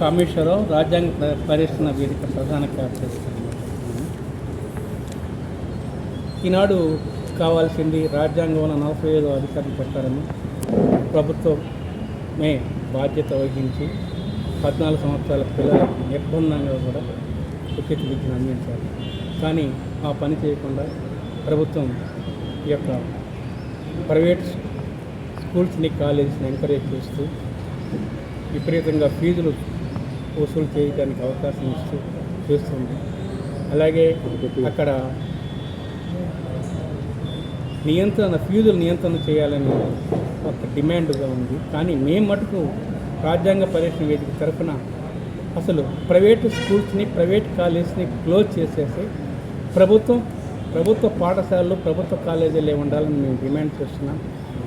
కామేశ్వరరావు రాజ్యాంగ పరిరక్షణ వేదిక ప్రధాన కార్యదర్శి. ఈనాడు కావాల్సింది రాజ్యాంగంలో నలభై ఐదో అధికారం ప్రకారము ప్రభుత్వమే బాధ్యత వహించి పద్నాలుగు సంవత్సరాల పిల్లలకు నిర్బంధంగా కూడా ఉచిత విద్యను అందించాలి కానీ ఆ పని చేయకుండా ప్రభుత్వం ఈ యొక్క ప్రైవేట్ స్కూల్స్ని కాలేజెస్ని ఎంకరేజ్ చేస్తూ విపరీతంగా ఫీజులు వసూలు చేయడానికి అవకాశం ఇస్తూ చూస్తుంది. అలాగే అక్కడ నియంత్రణ ఫీజులు నియంత్రణ చేయాలని ఒక డిమాండ్గా ఉంది. కానీ మేము మటుకు రాజ్యాంగ పరిరక్షణ వేదిక తరఫున అసలు ప్రైవేట్ స్కూల్స్ని ప్రైవేట్ కాలేజెస్ని క్లోజ్ చేసేసి ప్రభుత్వం ప్రభుత్వ పాఠశాలలు ప్రభుత్వ కాలేజీలే ఉండాలని మేము డిమాండ్ చేస్తున్నాం.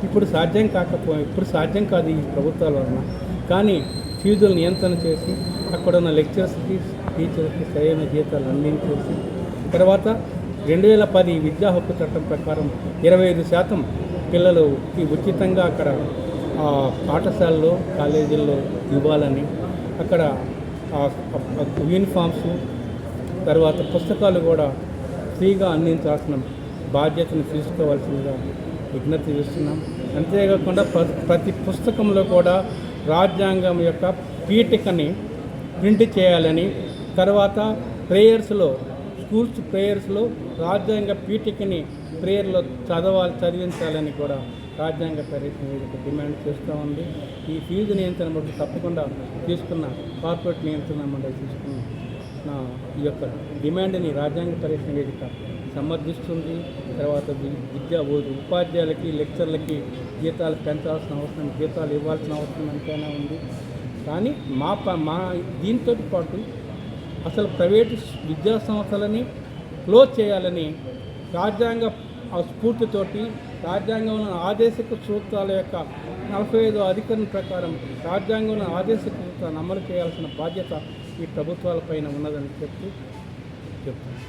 ఇప్పుడు సాధ్యం కాకపో ఇప్పుడు సాధ్యం కాదు ఈ ప్రభుత్వాల వలన. కానీ ఫీజులు నియంత్రణ చేసి అక్కడ ఉన్న లెక్చరర్స్కి టీచర్స్కి సరైన జీతాలు అందించేసి తర్వాత రెండు వేల పది విద్యా హక్కు చట్టం ప్రకారం ఇరవై ఐదు శాతం పిల్లలకి ఉచితంగా అక్కడ ఆ, పాఠశాలలో కాలేజీల్లో ఇవ్వాలని అక్కడ యూనిఫామ్స్ తర్వాత పుస్తకాలు కూడా ఫ్రీగా అందించాల్సిన బాధ్యతను తీసుకోవాల్సిందిగా విజ్ఞప్తి చేస్తున్నాం. అంతేకాకుండా ప్ర- ప్రతి పుస్తకంలో కూడా రాజ్యాంగం యొక్క పీఠికని ప్రింట్ చేయాలని తర్వాత ప్రేయర్స్లో స్కూల్స్ ప్రేయర్స్లో రాజ్యాంగ పీఠికని ప్రేయర్లో చదవాలి చదివించాలని కూడా రాజ్యాంగ పరిరక్షణ వేదిక డిమాండ్ చేస్తూ ఉంది. ఈ ఫీజు నియంత్రణ బట్టి తప్పకుండా తీసుకున్న కార్పొరేట్ నియంత్రణ మండలి తీసుకున్న నా ఈ యొక్క డిమాండ్ని రాజ్యాంగ పరిరక్షణ వేదిక సమర్థిస్తుంది. తర్వాత విద్యా ఉ- ఉపాధ్యాయులకి లెక్చర్లకి జీతాలు పెంచాల్సిన అవసరం జీతాలు ఇవ్వాల్సిన అవసరం ఎంతైనా ఉంది. కానీ మా ప మా దీంతో పాటు అసలు ప్రైవేటు విద్యా సంస్థలని క్లోజ్ చేయాలని రాజ్యాంగ ఆ స్ఫూర్తితోటి రాజ్యాంగంలో ఆదేశక సూత్రాల యొక్క నలభై ఐదు అధికరణ ప్రకారం రాజ్యాంగంలో ఆదేశక సూత్రాలను అమలు చేయాల్సిన బాధ్యత ఈ ప్రభుత్వాలపైన ఉన్నదని చెప్పి చెప్తాను.